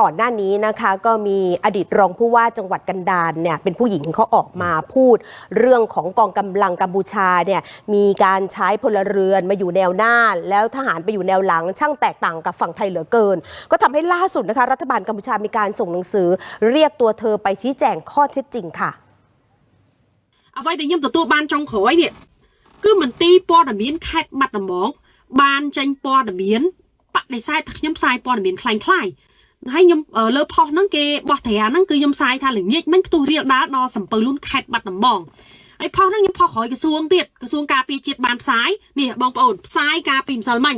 ก่อนหน้านี้นะคะก็มีอดีตรองผู้ว่าจังหวัดกันดารเนี่ยเป็นผู้หญิงเขาออกมาพูด เรื่องของกองกำลังกัมพูชาเนี่ยมีการใช้พลเรือนมาอยู่แนวหน้า แล้วทหารไปอยู่แนวหลัง ช่างแตกต่างกับฝั่งไทยเหลือเกิน ก็ทำให้ล่าสุดนะคะ รัฐบาลกัมพูชามีการส่งหนังสือ เรียกตัวเธอไปชี้แจงข้อเท็จจริงค่ะ អ្វីដែលខ្ញុំទទួលបានចុងក្រោយនេះគឺមន្ទីរព័ត៌មានខេត្តបាត់ដំបងបានចេញព័ត៌មានបដិសេធថាខ្ញុំផ្សាយព័ត៌មានคล้าย ให้ยมเออเลิพอนั่งเกบอแถนั่งคือยมสายทาหรือเงี้ยมันตัวเรียดาดอสัมเปอร์ลุ่นแคดบัดน้ำบองไอพ่อนั่งยมพ่อขอกระทรวงเตียกระทรวงกาปีเจียดบานสายนี่บองปอนสายกาปีมสลมัน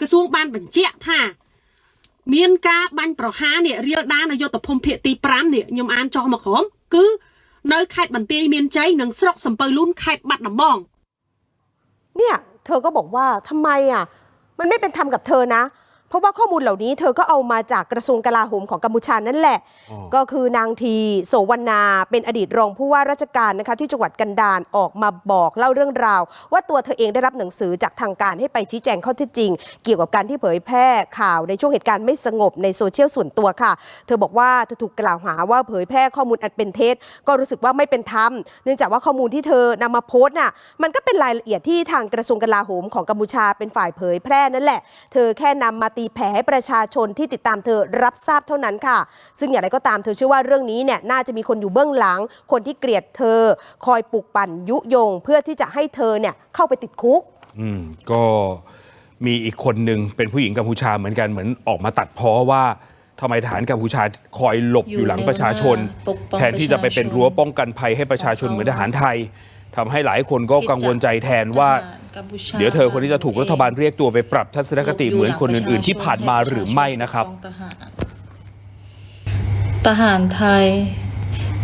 กระทรวงบานบันเจียท่าเมียนกาบันประหาเนี่ยเรียดานายตพมเพตีปรามเนี่ยยมอ่านจอมาขอมกือเนยไข่บันเตียเมียนใจนังสรอกสัมเปอร์ลุ่นไข่บัดน้ำบอง เนี่ยเธอก็บอกว่าทำไมอะมันไม่เป็นธรรมกับเธอนะ เพราะว่าข้อมูลเหล่านี้เธอก็เอามาจากกระทรวงกลาโหมของกัมพูชานั่นแหละอ๋อก็คือนางทีโสวรรณาเป็นอดีตรองผู้ว่าราชการนะคะที่จังหวัดกันดารออกมาบอกเล่าเรื่องราว ว่าตัวเธอเองได้รับหนังสือจากทางการให้ไปชี้แจงข้อเท็จจริง เกี่ยวกับการที่เผยแพร่ข่าวในช่วงเหตุการณ์ไม่สงบในโซเชียลส่วนตัวค่ะ เธอบอกว่าเธอถูกกล่าวหาว่าเผยแพร่ข้อมูลอันเป็นเท็จก็รู้สึกว่าไม่เป็นธรรมเนื่องจากว่าข้อมูลที่เธอนำมาโพสต์น่ะมันก็เป็นรายละเอียดที่ทางกระทรวงกลาโหมของกัมพูชาเป็นฝ่ายเผยแพร่นั่นแหละ เธอแค่นำมาตีแผ่ให้ประชาชนที่ติดตามเธอรับทราบเท่านั้นค่ะ ซึ่งอย่างไรก็ตามเธอเชื่อว่าเรื่องนี้เนี่ยน่าจะมีคนอยู่เบื้องหลัง คนที่เกลียดเธอ คอยปลุกปั่นยุยง เพื่อที่จะให้เธอเนี่ยเข้าไปติดคุก อืมก็มีอีกคนหนึ่งเป็นผู้หญิงกัมพูชาเหมือนกันเหมือนออกมาตัดพ้อว่าทำไมทหารกัมพูชาคอยหลบอยู่หลังประชาชนปกป้องแทนที่จะไปเป็นรั้วป้องกันภัยให้ประชาชนเหมือนทหารไทย ทำให้หลายคนก็กังวลใจแทนว่ากัมพูชาเดี๋ยวเธอคนที่จะถูกรัฐบาลเรียกตัวไปปรับทัศนคติเหมือนคนอื่น ๆ ที่ผ่านมาหรือไม่นะครับ ทหารทหารไทย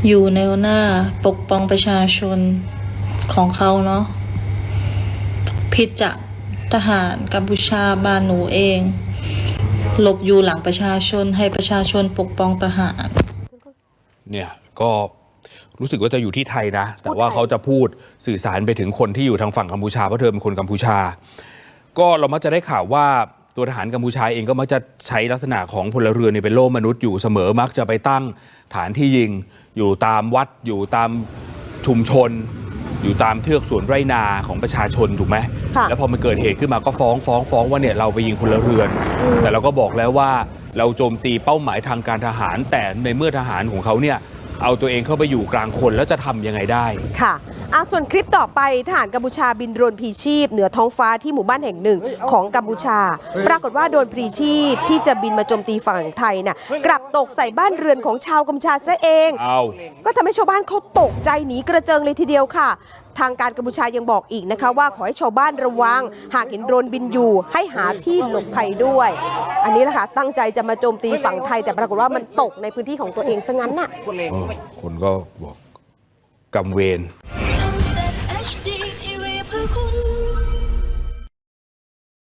อยู่แนวหน้าปกป้องประชาชนของเขาเนาะผิดจากทหารกัมพูชาบ้านหนูเอง หลบอยู่หลังประชาชนให้ประชาชนปกป้องทหาร เนี่ยก็ รู้สึกว่าจะอยู่ที่ไทยนะ แต่ว่าเขาจะพูดสื่อสารไปถึงคนที่อยู่ทางฝั่งกัมพูชาเพราะเธอเป็นคนกัมพูชา ก็เรามักจะได้ข่าวว่าตัวทหารกัมพูชาเองก็มักจะใช้ลักษณะของพลเรือนเนี่ยเป็นโล่มนุษย์อยู่เสมอมักจะไปตั้งฐานที่ยิง อยู่ตามวัด อยู่ตามชุมชน อยู่ตามเทือกสวนไรนาของประชาชนถูกไหมค่ะแล้วพอมันเกิดเหตุขึ้นมาก็ฟ้องฟ้องฟ้องว่าเนี่ยเราไปยิงพลเรือน แต่เราก็บอกแล้วว่าเราโจมตีเป้าหมายทางการทหาร แต่ในเมื่อทหารของเขาเนี่ย เอาตัวเองเข้าไปอยู่กลางคนแล้วจะทำยังไงได้ค่ะอะส่วนคลิปต่อไปทหารกัมพูชาบินโดรนพลีชีพ เหนือท้องฟ้าที่หมู่บ้านแห่งหนึ่งของกัมพูชา ปรากฏว่าโดรนพลีชีพที่จะบินมาโจมตีฝั่งไทยน่ะกลับตกใส่บ้านเรือนของชาวกัมพูชาซะเอง เอาก็ทำให้ชาวบ้านเขาตกใจหนีกระเจิงเลยทีเดียวค่ะ ทางการกัมพูชายังบอกอีกนะคะว่าขอให้ชาวบ้านระวัง หากเห็นโดรนบินอยู่ ให้หาที่หลบภัยด้วย อันนี้แหละค่ะตั้งใจจะมาโจมตีฝั่งไทย แต่ปรากฏว่ามันตกในพื้นที่ของตัวเองซะงั้นน่ะเออคนก็บอกกำเวร